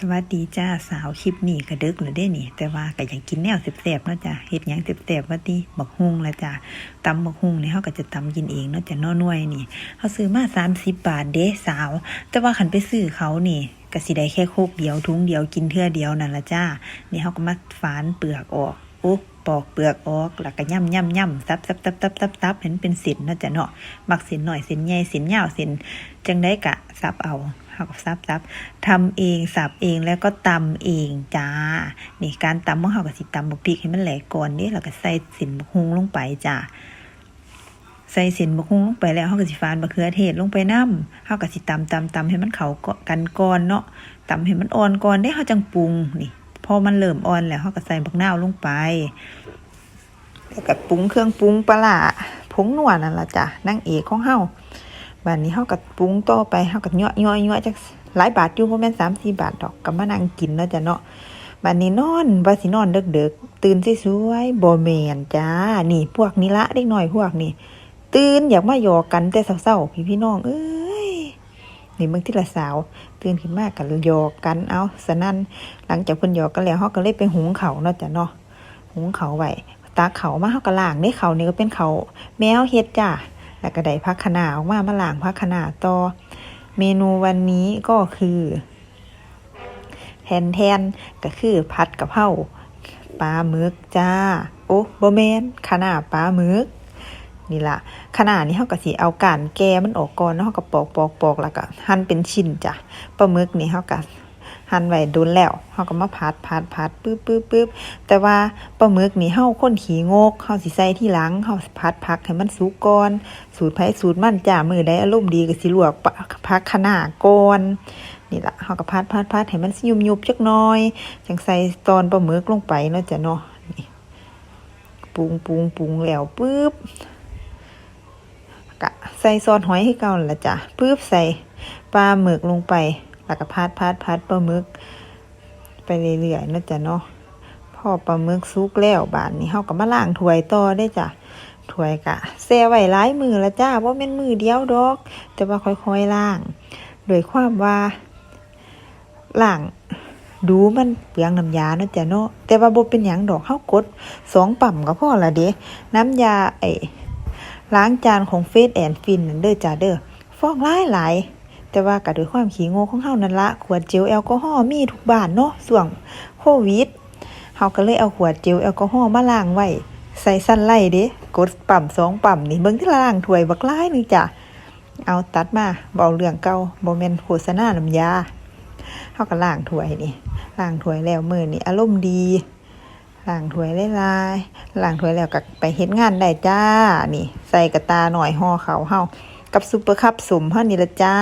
สวัสดีจ้าสาวคลิปนี้กระดึกเลยได้นี่ แต่ว่าก็อยากกินแนวแซ่บๆเนาะจ้ะเฮ็ดยังแซ่บๆว่าติบักฮุงละจ้ะตำบักฮุงนี่เฮาก็จะตำกินเองเนาะจ้ะนอหน่วยนี่เฮาซื้อมา30บบาทเด้สาว แต่ว่าคันไปซื้อเขานี่ก็สิได้แค่โคกเดียวถุงเดียวกินเทื่อเดียวนั่นละจ้านี่เฮาก็มาฝานเปลือกออกโอ้ปอกเปลือกออกแล้วก็ย่ำย่ำย่ำซับซับซับซับซับซับเห็นเป็นเส้นเนาะจ้ะเนาะมักเส้นหน่อยเส้นใหญ่เส้นยาวเส้นจังได้กะซับเอา เฮาก็ซับซับทำเองสับเองแล้วก็ตำเองจ้านี่การตำของเขาก็สิตำบักพริกให้มันแหลกก่อนนี่แล้วก็ใส่สินบักฮุงลงไปจ้าใส่สินบักฮุงลงไปแล้วเขาก็สิฟานมะเขือเทศลงไปน้ำเขาก็สิตำตำตำให้มันเขากันก่อนเนาะตำให้มันอ่อนก่อนได้เขาจังปรุงนี่พอมันเริ่มอ่อนแล้วเขาก็ใส่บักนาวลงไปแล้วก็ปรุงเครื่องปรุงปลาผงนวดนั่นละจ้ะนางเอกของเฮา บัดนี้เฮาก็ปรุงต่อไปเฮาก็ย่อยๆๆจักหลายบาทอยู่บ่แม่น3-4บาทดอกก็มานั่งกินเนาะจ้ะเนาะบัดนี้นอนว่าสินอนเดึกๆตื่นสวยๆบ่แม่นจ้า นี่พวกนี้ละเด็กน้อยพวกนี้ตื่นอยากมาหยอกกันแต่เช้าๆพี่พี่น้องเอ้ยนี่มึงที่ละสาว ตื่นขึ้นมาก็หยอกกันเอาสนั่นหลังจากเพิ่นหยอกกันแล้วเฮาก็เลยไปหุงเขาเนาะจ้ะเนาะหุงเขาไว้ตักข้ามาเฮาก็ล้างเด้ข้านี่ก็เป็นเขาแมวเฮ็ดจ้า แล้วก็ได้พักขนาออกมามาล้างพักขนาต่อ เมนูวันนี้ก็คือแทนแทนก็คือผัดกะเพราปลาหมึกจ้า โอ้บแมนขนาปลาหมึกนี่ละขนาดนี้เขาก็สิเอาการแกมันออกก่อนเนาะเขาก็ปอกปอกปอกแล้วก็หั่นเป็นชิ้นจ้ะปลาหมึกนี่เขาก็ หั่นไว้โดนแล้วเขาก็มาผัดผัดผัดปึ๊บปึ๊บปึ๊บแต่ว่าปลาหมึกนี่เฮาคนขี้งกเฮาสิใส่ที่หลังเฮาสิผัดผักให้มันสุกก่อน สูตรไผสูตรมันจ้ามือได้อารมณ์ดีก็สิลวกผักขนาก่อนนี่ละเฮาก็พัดพัดพัดให้มันยุบยุบจักหน่อย จังใส่ตอนปลาหมึกลงไปเนาะจ้ะเนาะนี่ปรุงปรุงปรุงแล้วปึ๊บก็ใส่ซอสหอยให้เก่าละจ้ะปึ๊บใส่ปลาหมึกลงไป แล้วก็พัดพัดพัดปลาหมึก ไปเรื่อยๆนะจ้ะเนาะพอปลาหมึกสุกแล้วบานนี้เฮาก็มาล้างถ้วยต่อได้จ้ะถ้วยกะแซ่ไว้หลายมือล้วจ้าว่าแม่นมือเดียวดอก แต่ว่าค่อยๆล้างโดยความว่าล้างดูมันเปลืองน้ำยาเนาะจ้ะเนาะแต่ว่าบ่เป็นหยังดอกเฮากดสองปั่มก็พอละเด้น้ำยาไอ้ล้างจานของเฟสแอนฟินนั่นเด้อจ้าเด้อฟองหลายหลาย แต่ว่าก็ด้วยความขี้โง่ของเฮานั่นละขวดเจลแอลกอฮอล์มีทุกบ้านเนาะช่วงโควิดเฮาก็เลยเอาขวดเจลแอลกอฮอล์มาล้างไว้ใส่สั้นไล่เด้กดปั่มสองปั่มนี่เบิ่งที่ล่างถ้วยบักลายนึงจ้ะเอาตัดมาเบาเรื่องเก่าบ่แม่นโฆษณาน้ำยาเฮาก็ล้างถ้วยนี่ล้างถ้วยแล้วมื้อนี้อารมณ์ดีล้างถ้วยหลายๆล้างถ้วยแล้วก็ไปเฮ็ดงานได้จ้า นี่ ใส่กระตาหน่อยห่อเขาเฮา กับซุปเปอร์คัพสมเฮานี่ละจ้า